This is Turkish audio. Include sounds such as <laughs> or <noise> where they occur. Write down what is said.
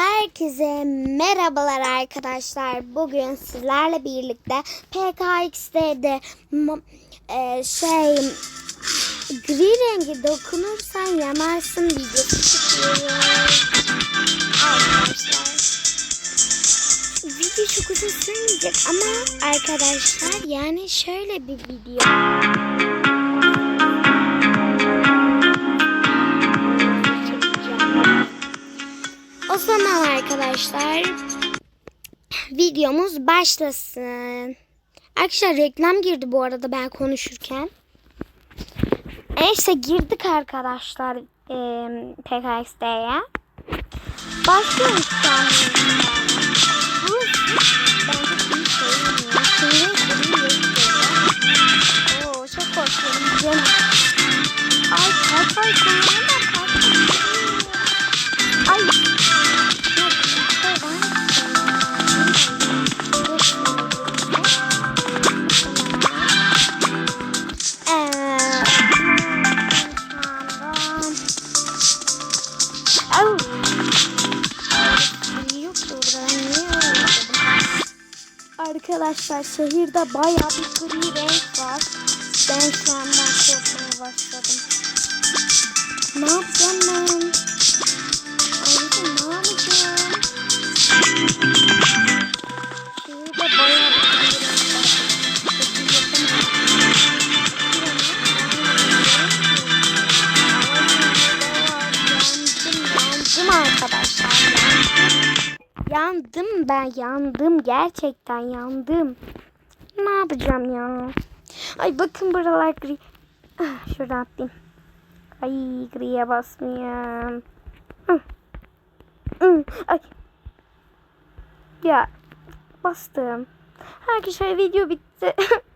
Herkese merhabalar arkadaşlar. Bugün sizlerle birlikte PKX'de e, şey gri rengi dokunursan yanarsın videosu çekiyoruz. Video çok uzun sürmeyecek ama arkadaşlar yani şöyle bir video. O zaman arkadaşlar videomuz başlasın. Arkadaşlar reklam girdi bu arada ben konuşurken. Neyse girdik arkadaşlar e, PKX'ye. Başlıyoruz Arkadaşlar şehirde bayağı bir gri renk var. Ben şu andan arkadaşlar. Yandım ben yandım. Gerçekten yandım. Ne yapacağım ya? Ay bakın buralar gri. Ah, Şuradan. Ay griye basmayayım. Hı. Hı, Ay. Ya bastım. Arkadaşlar video bitti. <laughs>